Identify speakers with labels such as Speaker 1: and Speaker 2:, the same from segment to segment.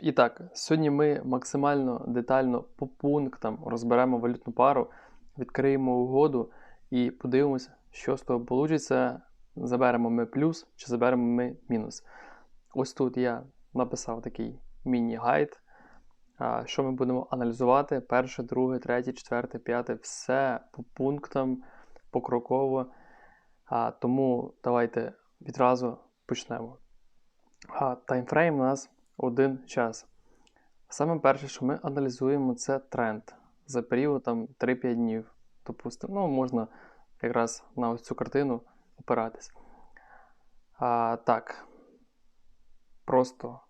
Speaker 1: І так, сьогодні ми максимально детально по пунктам розберемо валютну пару, відкриємо угоду і подивимося, що з того вийде. Заберемо ми плюс чи заберемо ми мінус. Ось тут я написав такий міні-гайд. Що ми будемо аналізувати? Перше, друге, третє, четверте, п'яте, все по пунктам, покроково. Тому давайте відразу почнемо. Таймфрейм у нас один час. Саме перше, що ми аналізуємо, це тренд за період там 3-5 днів. Допустимо, ну, можна якраз на ось цю картину опиратись. Так. Просто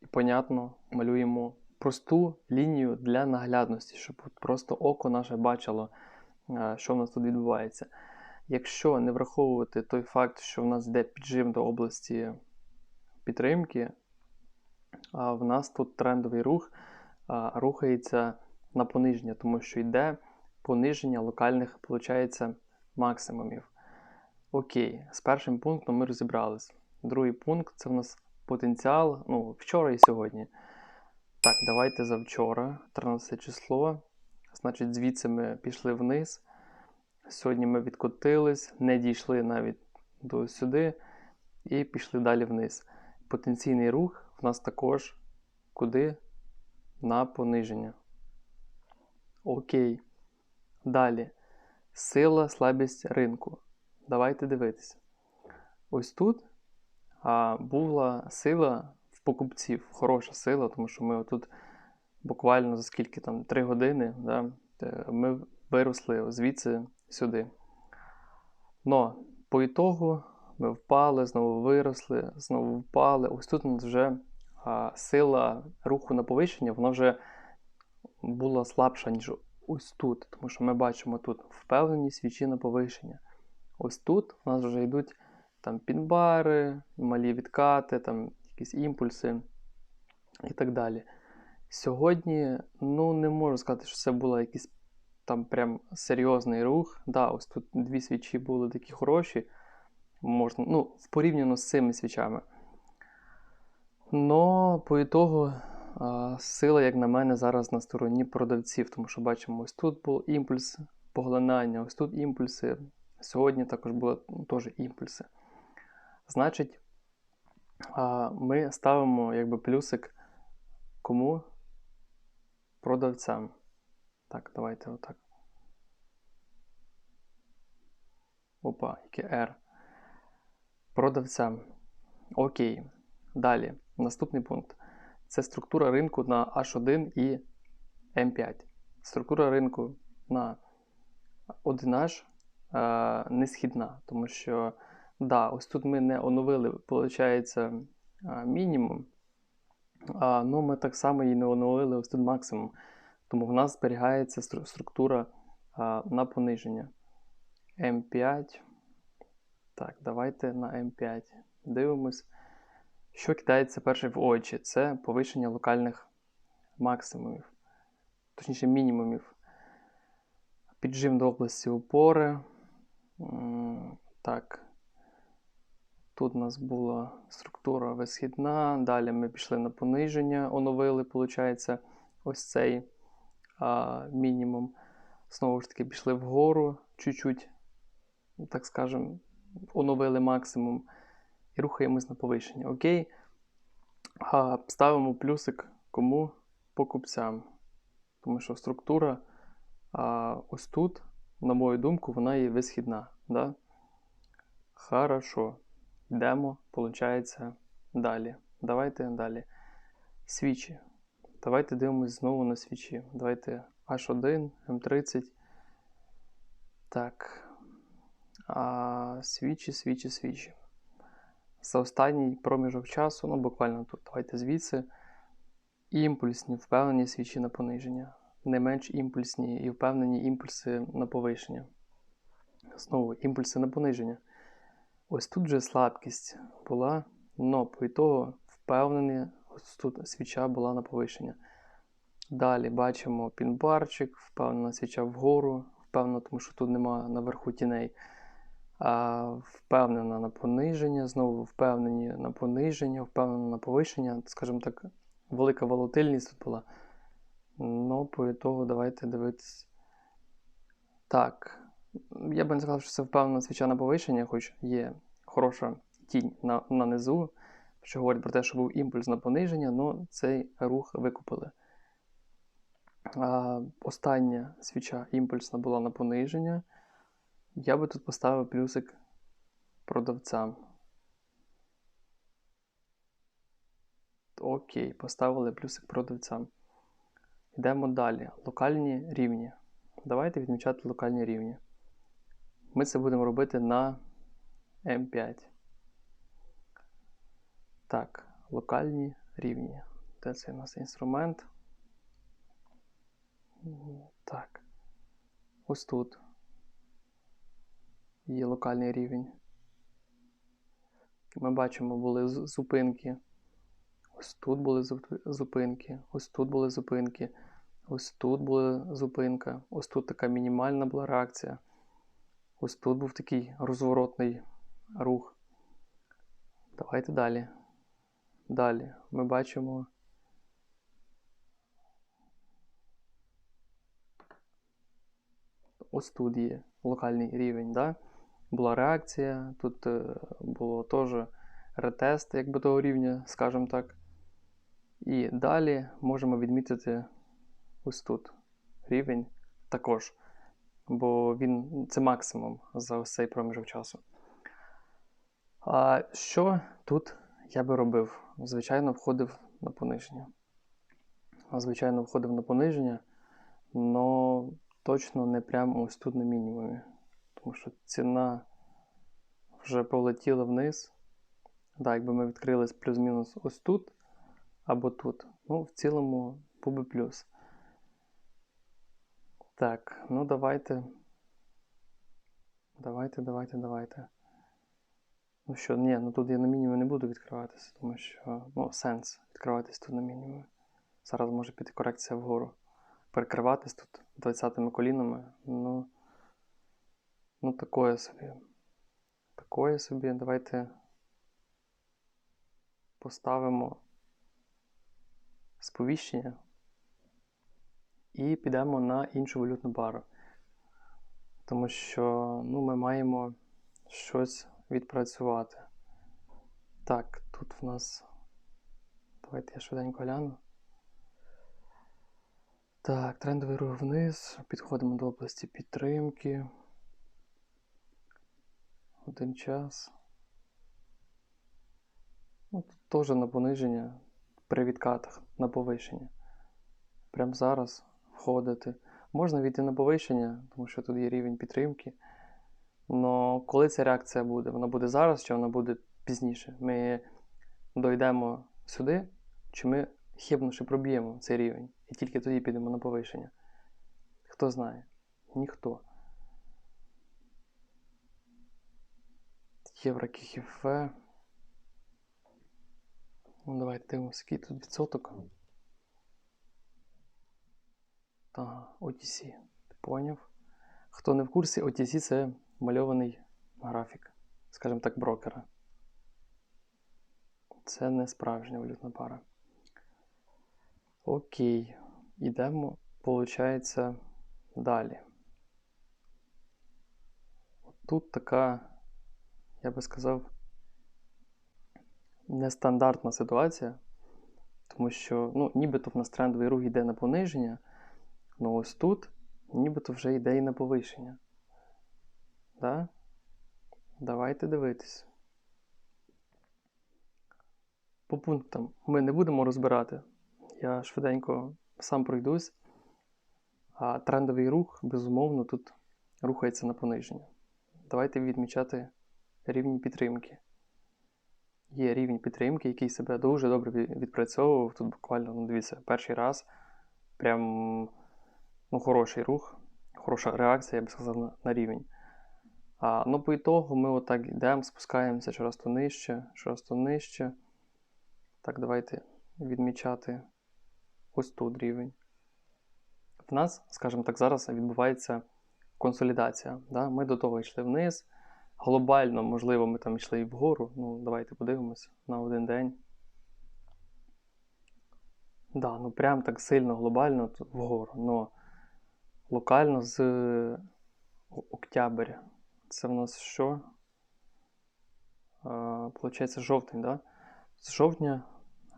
Speaker 1: і понятно малюємо просту лінію для наглядності, щоб просто око наше бачило, що в нас тут відбувається. Якщо не враховувати той факт, що в нас йде піджим до області підтримки, а в нас тут трендовий рух а, рухається на пониження, тому що йде пониження локальних, виходить, максимумів. Окей, з першим пунктом ми розібрались. Другий пункт це в нас потенціал ну, вчора і сьогодні. Так, давайте за вчора, 13 число. Значить, звідси ми пішли вниз. Сьогодні ми відкотились, не дійшли навіть до сюди і пішли далі вниз. Потенційний рух в нас також куди? На пониження. Окей. Далі. Сила, слабість ринку. Давайте дивитися. Ось тут а, була сила в покупців, хороша сила, тому що ми тут буквально за скільки там 3 години да, е, ми виросли звідси сюди. Но по ітогу ми впали, знову виросли, знову впали. Ось тут у нас вже а, сила руху на повищення, вона вже була слабша, ніж ось тут. Тому що ми бачимо тут впевнені свічі на повищення. Ось тут у нас вже йдуть там пінбари, малі відкати, там якісь імпульси і так далі. Сьогодні, ну, не можу сказати, що це був якийсь там прям серйозний рух. Да, ось тут дві свічі були такі хороші, можна, ну, порівняно з цими свічами. Но по ітогу сила, як на мене, зараз на стороні продавців, тому що бачимо, ось тут був імпульс поглинання, ось тут імпульси. Сьогодні також були теж імпульси. Значить, ми ставимо якби плюсик кому? Продавцям. Так, давайте отак. Опа, яке R. Продавцям. Окей. Далі. Наступний пункт. Це структура ринку на H1 і M5. Структура ринку на 1H е, не східна, тому що, да, ось тут ми не оновили, виходить, мінімум. А, ну, ми так само і не оновили ось тут максимум. Тому в нас зберігається структура а, на пониження. М5. Так, давайте на М5. Дивимось. Що кидається перше в очі? Це повищення локальних максимумів, точніше мінімумів. Піджим до області опори. Так. Тут у нас була структура висхідна, далі ми пішли на пониження, оновили, виходить, ось цей а, мінімум. Знову ж таки, пішли вгору чуть-чуть, так скажемо, оновили максимум і рухаємось на повищення. Окей. А, Ставимо плюсик кому покупцям. Тому що структура а, ось тут, на мою думку, вона є висхідна. Да? Хорошо. Йдемо, виходить, далі. Давайте далі. Свічі. Давайте дивимось знову на свічі. Давайте H1, М30. Так. А, Свічі, свічі, свічі. За останній проміжок часу, ну буквально тут, давайте звідси. Імпульсні, впевнені свічі на пониження. Не менш імпульсні і впевнені імпульси на повищення. Знову імпульси на пониження. Ось тут вже слабкість була, но по ітогу впевнений, ось тут свіча була на повищення. Далі бачимо пінбарчик, впевнена свіча вгору, впевнено, тому що тут нема наверху тіней. Впевнена на пониження, знову впевнені на пониження, впевнена на повищення. Скажімо так, велика волатильність тут була. Ну, по ітогу давайте дивитись. Так. Я би не сказав, що це впевнена свіча на повищення, хоч є хороша тінь на, на низу, що говорить про те, що був імпульс на пониження, але цей рух викупили. А, Остання свіча імпульсна була на пониження. Я би тут поставив плюсик продавцям. Окей, поставили плюсик продавцям. Йдемо далі. Локальні рівні. Давайте відмічати локальні рівні. Ми це будемо робити на М5. Так, локальні рівні. Де це у нас інструмент? Так. Ось тут є локальний рівень. Ми бачимо, були зупинки. Ось тут були зупинки, ось тут були зупинки, ось тут була зупинка, ось тут така мінімальна була реакція. Ось тут був такий розворотний рух. Давайте далі. Далі ми бачимо. Ось тут є локальний рівень. Да? Була реакція, тут е, було теж ретест якби того рівня, скажімо так. І далі можемо відмітити ось тут рівень також. Бо він це максимум за ось цей проміжок часу. А що тут я би робив? Звичайно, входив на пониження. Звичайно, входив на пониження, але точно не прямо ось тут на мінімумі. Тому що ціна вже полетіла вниз. Так, якби ми відкрились плюс-мінус ось тут або тут. Ну, в цілому був би плюс. Так, ну давайте. Давайте, давайте, давайте. Ну що, ні, ну тут я на мінімумі не буду відкриватися, тому що ну, сенс відкриватись тут на мінімумі. Зараз може піти корекція вгору. Перекриватись тут 20-ми колінами. Ну, ну такое собі. Такое собі. Давайте поставимо сповіщення і підемо на іншу валютну пару. Тому що ну, ми маємо щось відпрацювати. Так, тут в нас. Давайте я швиденько гляну. Так, трендовий рух вниз. Підходимо до області підтримки. Один час. Ну, Тут теж на пониження при відкатах на повищення. Прямо зараз входити. Можна війти на повищення, тому що тут є рівень підтримки. Але коли ця реакція буде? Вона буде зараз чи вона буде пізніше? Ми дойдемо сюди, чи ми хибно проб'ємо цей рівень і тільки тоді підемо на повищення. Хто знає? Ніхто. Євро КХФ. Ну, давайте дивимося, який тут відсоток. Так, OTC. Ти поняв? Хто не в курсі, OTC це мальований графік, скажімо так, брокера. Це не справжня валютна пара. Окей, йдемо, виходить, далі. Тут така, я би сказав, нестандартна ситуація, тому що ну, нібито в нас трендовий рух йде на пониження, але ось тут нібито вже йде і на повищення. Да? Давайте дивитись. По пунктам ми не будемо розбирати. Я швиденько сам пройдусь. А трендовий рух, безумовно, тут рухається на пониження. Давайте відмічати рівні підтримки є рівень підтримки, який себе дуже добре відпрацьовував. Тут буквально, ну, дивіться, перший раз прям ну, хороший рух, хороша реакція, я б сказав, на, на рівень. А, Ну, по ітогу ми отак йдемо, спускаємося щораз то нижче, щораз то нижче. Так, давайте відмічати ось тут рівень. В нас, скажімо так, зараз відбувається консолідація. Да? Ми до того йшли вниз, глобально, можливо, ми там йшли і вгору. Ну, давайте подивимося на один день. Да, ну прям так сильно глобально вгору. Но локально з октября. Це в нас що? А, Получається жовтень, да? З жовтня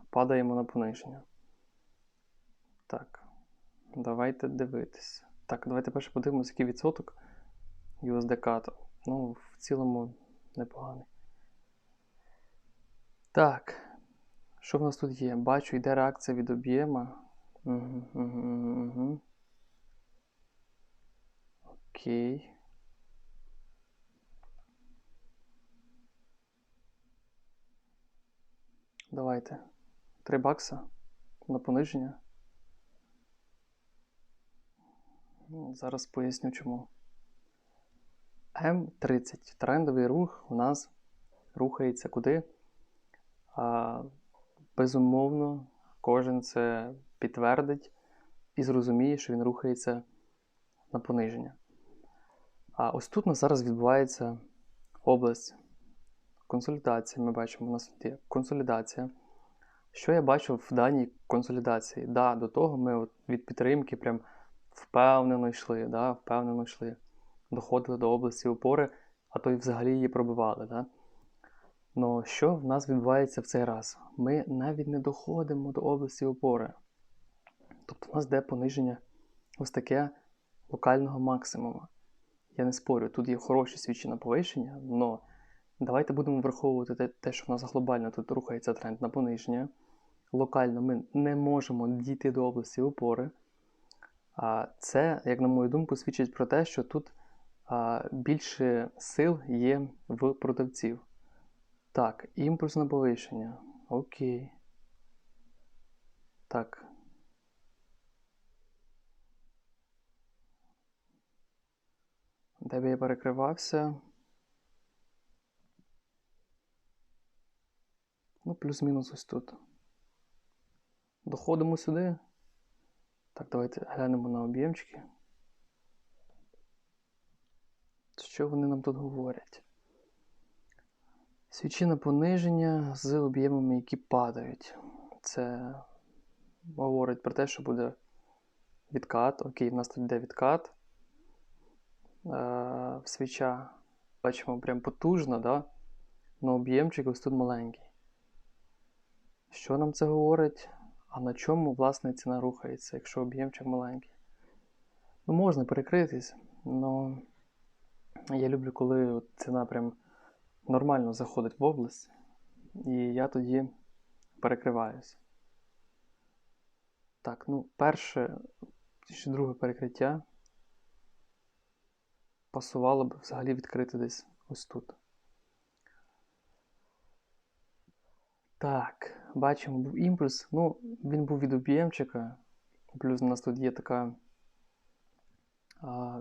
Speaker 1: падаємо на пониження. Так. Давайте дивитися. Так, давайте перше подивимося, який відсоток USD Ну, в цілому непоганий. Так. Що в нас тут є? Бачу, йде реакція від об'єма. Угу, угу, угу. Окей. Давайте. 3 бакса на пониження. Зараз поясню чому. М30. Трендовий рух у нас рухається куди? А, Безумовно, кожен це підтвердить і зрозуміє, що він рухається на пониження. А ось тут у нас зараз відбувається область консолідації. Ми бачимо, у нас є консолідація. Що я бачу в даній консолідації? Да, До того ми от від підтримки прям впевнено йшли, да, впевнено йшли, доходили до області опори, а то й взагалі її пробивали. Да? Но що в нас відбувається в цей раз? Ми навіть не доходимо до області опори. Тобто у нас йде пониження ось таке локального максимуму. Я не спорю, тут є хороші свідчі на повищення, але давайте будемо враховувати те, що в нас глобально тут рухається тренд на пониження. Локально ми не можемо дійти до області опори. А це, як на мою думку, свідчить про те, що тут більше сил є в продавців. Так, імпульсне повищення. Окей. Так. Де би я перекривався? Ну, плюс-мінус ось тут. Доходимо сюди. Так, давайте глянемо на об'ємчики. Що вони нам тут говорять? Свічі на пониження з об'ємами, які падають. Це говорить про те, що буде відкат. Окей, в нас тут йде відкат. Е, свіча, бачимо, прям потужна, да? але об'ємчик ось тут маленький. Що нам це говорить? А на чому, власне, ціна рухається, якщо об'ємчик маленький? Ну, можна перекритись, але я люблю, коли ціна прям нормально заходить в область, і я тоді перекриваюся. Так, ну, перше чи друге перекриття пасувало б взагалі відкрити десь ось тут. Так, бачимо, був імпульс. Ну, він був від об'ємчика. Плюс у нас тут є така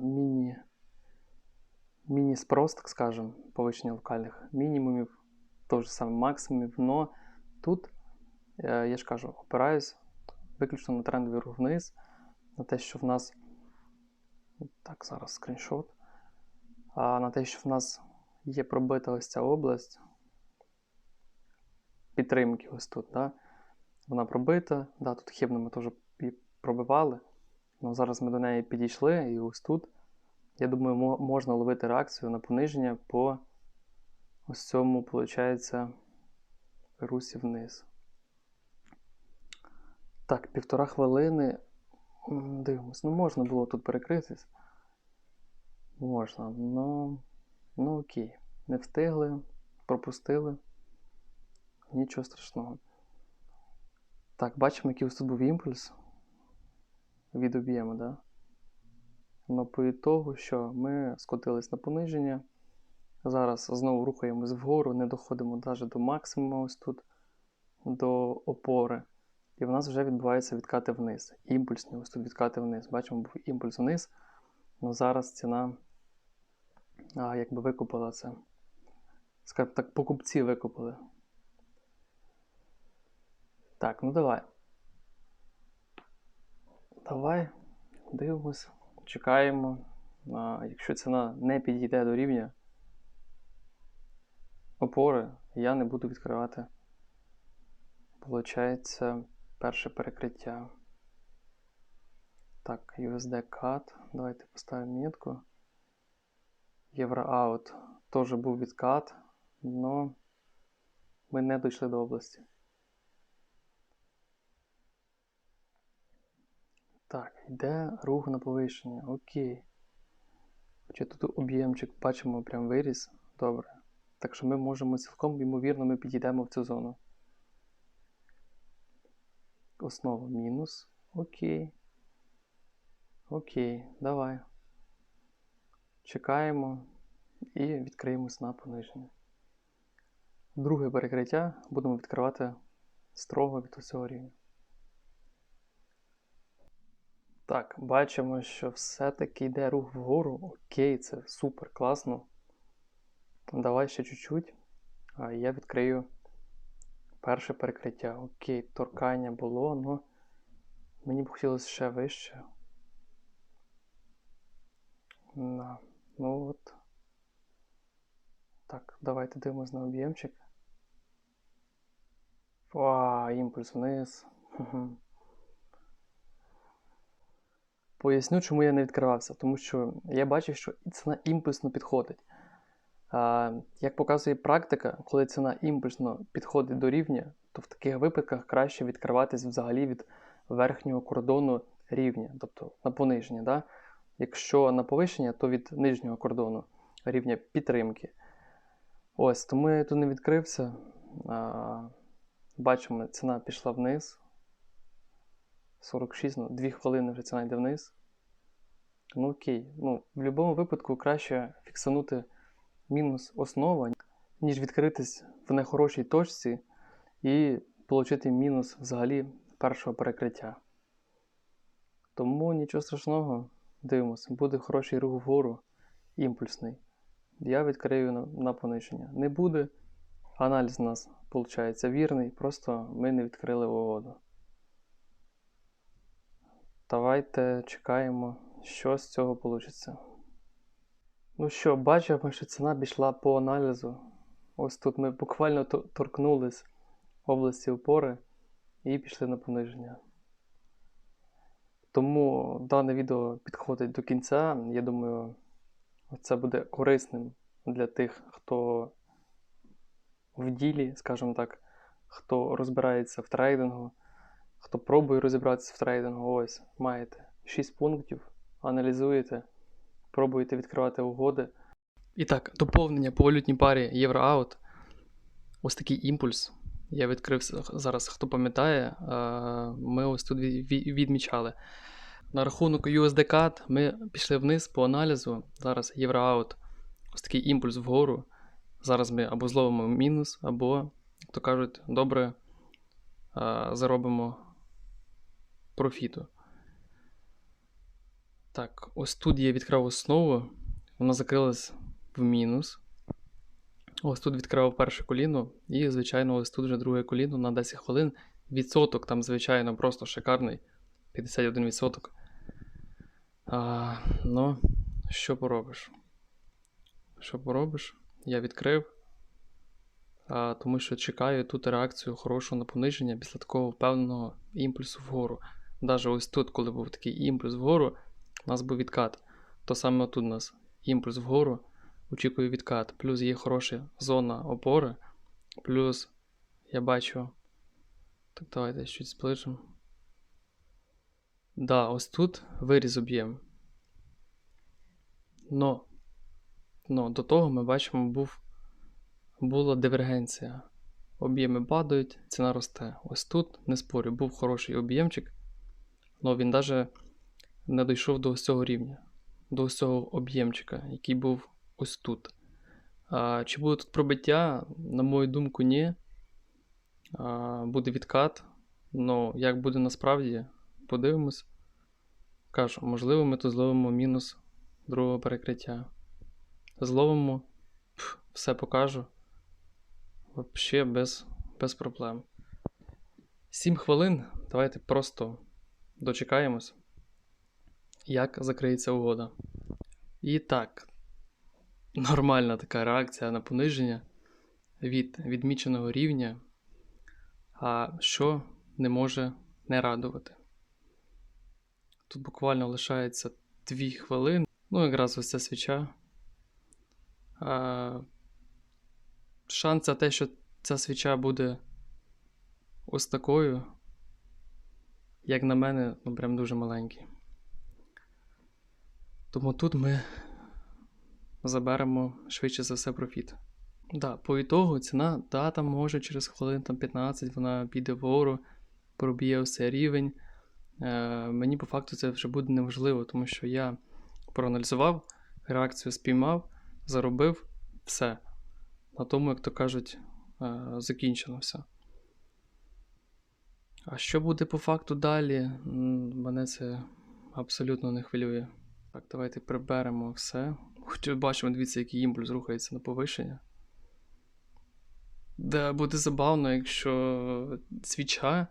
Speaker 1: міні міні-спрос, так скажем, повищення локальних мінімумів, того ж саме максимумів. Но тут, е, я ж кажу, опираюсь виключно на трендовий рух вниз, на те, що в нас. Так, зараз скріншот. А на те, що в нас є пробита ось ця область підтримки ось тут. Да? Вона пробита. Да, Тут хибно ми теж пробивали. але Зараз ми до неї підійшли і ось тут я думаю, можна ловити реакцію на пониження по ось цьому, виходить, русі вниз. Так, півтора хвилини. Дивимось, ну можна було тут перекритись. Можна, ну, ну окей. Не встигли, пропустили. Нічого страшного. Так, бачимо, який ось тут був імпульс від об'єму, да? Но по ітогу, що ми скотились на пониження. Зараз знову рухаємось вгору, не доходимо навіть до максимуму ось тут, до опори. І в нас вже відбувається відкати вниз. Імпульсні ось тут відкати вниз. Бачимо, був імпульс вниз. але зараз ціна а, якби викупила це. Скажімо так, покупці викупили. Так, ну давай. Давай, дивимось чекаємо. Якщо ціна не підійде до рівня, опори я не буду відкривати. Получається перше перекриття. Так, USD CAD. Давайте поставимо метку. Євроаут теж був відкат, але ми не дійшли до області. Так, йде рух на повищення. Окей. Хоча тут об'ємчик бачимо прям виріс. Добре. Так що ми можемо цілком, ймовірно, ми підійдемо в цю зону. Основа мінус. Окей. Окей, давай. Чекаємо і відкриємось на пониження. Друге перекриття будемо відкривати строго від усього рівня. Так, бачимо, що все-таки йде рух вгору. Окей, це супер класно. Давай ще чуть-чуть. А я відкрию перше перекриття. Окей, торкання було, але мені б хотілося ще вище. На. Ну от. Так, давайте дивимось на об'ємчик. Ва, імпульс вниз. Поясню, чому я не відкривався, тому що я бачив, що ціна імпульсно підходить. А, Як показує практика, коли ціна імпульсно підходить до рівня, то в таких випадках краще відкриватись взагалі від верхнього кордону рівня, тобто на пониження. Да? Якщо на повищення, то від нижнього кордону рівня підтримки. Ось, тому я тут не відкрився. А, Бачимо, ціна пішла вниз. 46, ну, 2 хвилини вже ціна йде вниз. Ну окей. Ну, в будь-якому випадку краще фіксанути мінус основа, ніж відкритись в нехорошій точці і отримати мінус взагалі першого перекриття. Тому нічого страшного, дивимося, буде хороший рух вгору, імпульсний. Я відкрию на, на пониження. Не буде. Аналіз у нас виходить вірний, просто ми не відкрили угоду. Давайте чекаємо, що з цього вийде. Ну що, бачимо, що ціна пішла по аналізу. Ось тут ми буквально торкнулись області опори і пішли на пониження. Тому дане відео підходить до кінця. Я думаю, це буде корисним для тих, хто в ділі, скажімо так, хто розбирається в трейдингу, хто пробує розібратися в трейдингу, ось маєте 6 пунктів, аналізуєте, пробуєте відкривати угоди. І так, доповнення по валютній парі євроаут. Ось такий імпульс. Я відкрив зараз, хто пам'ятає, ми ось тут відмічали. На рахунок USD CAD ми пішли вниз по аналізу. Зараз євроаут. Ось такий імпульс вгору. Зараз ми або зловимо мінус, або, як то кажуть, добре заробимо профіту. Так, ось тут я відкрив основу, вона закрилась в мінус. Ось тут відкривав перше коліно, і, звичайно, ось тут вже друге коліно на 10 хвилин. Відсоток там, звичайно, просто шикарний. 51%. А, Ну, що поробиш? Що поробиш? Я відкрив. А, Тому що чекаю тут реакцію хорошого на пониження після такого впевненого імпульсу вгору. Навіть ось тут, коли був такий імпульс вгору, у нас був відкат. То саме тут у нас імпульс вгору, очікую відкат. Плюс є хороша зона опори. Плюс я бачу. Так, давайте щось зближимо. Да, ось тут виріз об'єм. Но, но до того ми бачимо, був, була дивергенція. Об'єми падають, ціна росте. Ось тут, не спорю, був хороший об'ємчик, але він навіть не дійшов до ось цього рівня, до ось цього об'ємчика, який був ось тут. А, Чи буде тут пробиття? На мою думку, ні. А, Буде відкат. Ну, як буде насправді, подивимось. Кажу, можливо, ми тут зловимо мінус другого перекриття. Зловимо, пф, все покажу. Взагалі без, без проблем. 7 хвилин. Давайте просто дочекаємось, як закриється угода. І так, нормальна така реакція на пониження. від відміченого рівня, а що не може не радувати. Тут буквально лишається 2 хвилини. Ну, якраз ось ця свіча. А, шанс за те, що ця свіча буде ось такою, як на мене, ну прям дуже маленький. Тому тут ми заберемо швидше за все профіт. Да, по ітогу ціна, да, там може через хвилин там 15 вона піде вгору, проб'є цей рівень. Е, мені по факту це вже буде неважливо, тому що я проаналізував, реакцію спіймав, заробив все. На тому, як то кажуть, е, закінчено все. А що буде по факту далі? Мене це абсолютно не хвилює. Так, давайте приберемо все. Хоч бачимо, дивіться, який імпульс рухається на повишення. Да, буде забавно, якщо свіча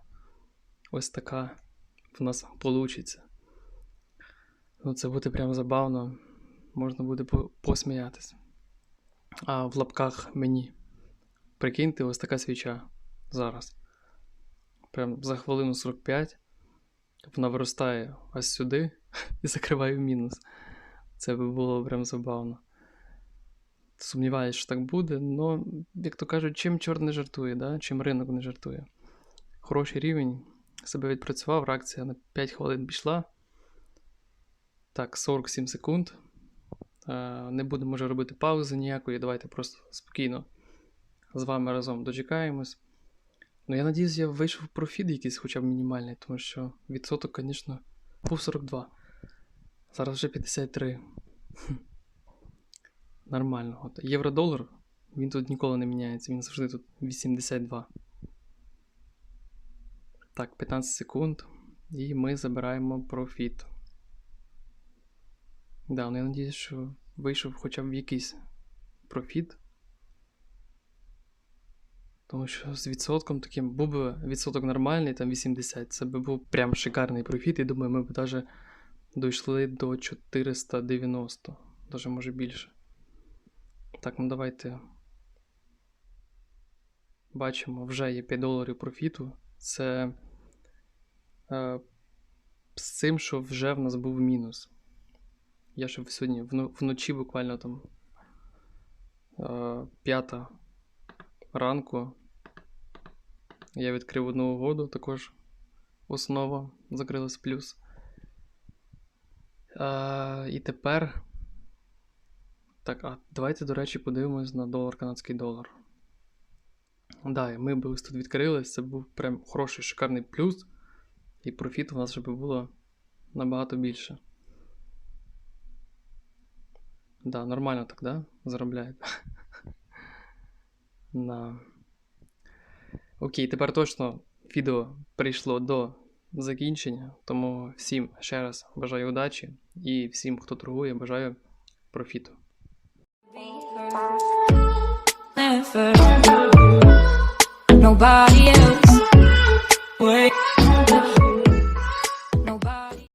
Speaker 1: ось така в нас получиться. Ну, це буде прям забавно. Можна буде по- посміятися. А в лапках мені. Прикиньте, ось така свіча зараз. Прям за хвилину 45 вона виростає ось сюди і закриває в мінус. Це би було прям забавно. Сумніваюсь, що так буде, але, як то кажуть, чим чорт не жартує, да? чим ринок не жартує. Хороший рівень. Себе відпрацював, реакція на 5 хвилин пішла. Так, 47 секунд. Е, Не будемо вже робити паузи ніякої. Давайте просто спокійно з вами разом дочекаємось. Ну, я надіюсь, я вийшов в профіт якийсь хоча б мінімальний, тому що відсоток, звісно, був 42. Зараз вже 53. Нормально. От. Євро-долар, він тут ніколи не міняється, він завжди тут 82. Так, 15 секунд. І ми забираємо профіт. Да, ну я надіюсь, що вийшов хоча б якийсь профіт. Тому що з відсотком таким був би відсоток нормальний, там 80, це би був прям шикарний профіт. І думаю, ми б навіть дійшли до 490, навіть може більше. Так, ну давайте. Бачимо, вже є 5 доларів профіту. Це е, з цим, що вже в нас був мінус. Я ще сьогодні вночі буквально там е, п'ята ранку. Я відкрив одну угоду, також основа закрилась плюс. Е, і тепер. Так, а давайте, до речі, подивимось на долар канадський долар. Да, ми б тут відкрились, це був прям хороший шикарний плюс, і профіт у нас вже би було набагато більше. Да, нормально так, да? Заробляють. Да. Окей, тепер точно відео прийшло до закінчення, тому всім ще раз бажаю удачі і всім, хто торгує, бажаю профіту.
Speaker 2: Nobody else. Wait.